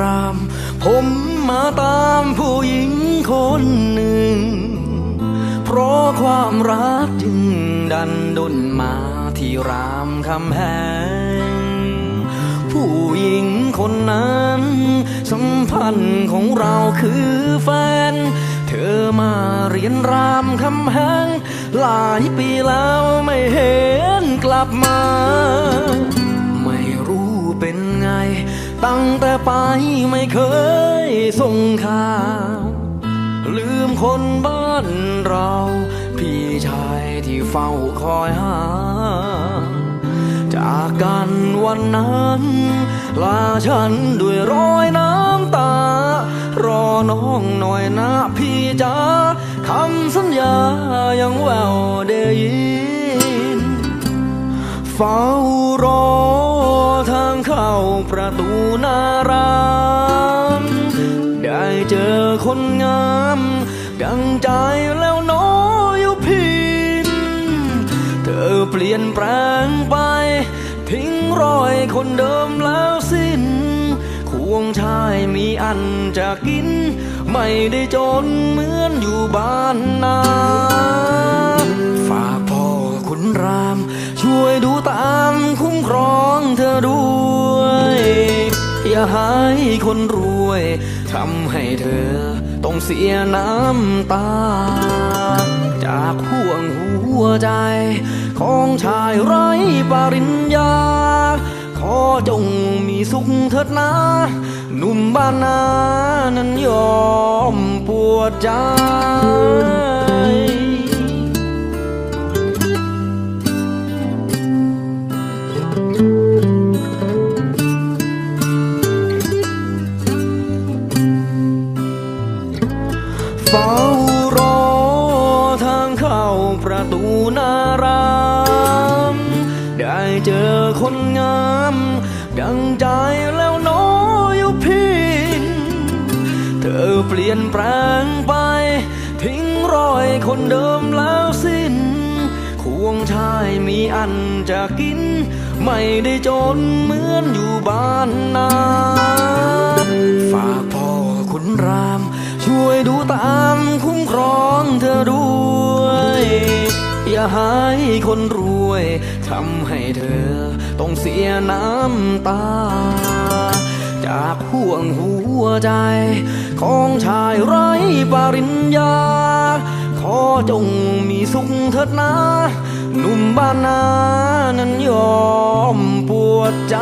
ราม ผมมาตามผู้หญิงคนหนึ่ง เพราะความรักจึงดันดนมาที่รามคำแหง ผู้หญิงคนนั้น สัมพันธ์ของเราคือแฟน เธอมาเรียนรามคำแหง หลายปีแล้วไม่เห็นกลับมา ตั้งแต่ไปไม่เคยส่งข่าว ลืมคนบ้านเรา พี่ชายที่เฝ้าคอยหา จากกันวันนั้น ลาฉันด้วยรอยน้ำตา รอน้องหน่อยนะพี่จ๋าคำสัญญายังแววได้ยินเฝ้ารอ ประตูนารามได้เจอคนงาม ดังใจแล้วน้อยอยู่พินเธอเปลี่ยนแปลงไป ทิ้งรอยคนเดิมแล้วสิ้น ควงชายมีอันจะกิน ไม่ได้จนเหมือนอยู่บ้านนาฝากพ่อคุณราม ช่วยดูตามคุ้มครองเธอด้วย อย่าให้คนรวยทำให้เธอต้องเสียน้ำตา จากห่วงหัวใจ ของชายไร้ปริญญา ขอจงมีสุขเถิดนะหนุ่มบ้านนานั้นยอมปวดใจ ตูนารามได้เจอคนงาม ดังใจแล้วน้อยอยู่พินเธอเปลี่ยนแปลงไป ทิ้งรอยคนเดิมแล้วสิ้น ควงชายมีอันจะกิน ไม่ได้จนเหมือนอยู่บ้านนาฝากพ่อคุณราม ช่วยดูตามคุ้มครองเธอด้วย อย่าให้คนรวยทำให้เธอต้องเสียน้ำตา จากห่วงหัวใจ ของชายไร้ปริญญา ขอจงมีสุขเถิดนะหนุ่มบ้านนานั้นยอมปวดใจ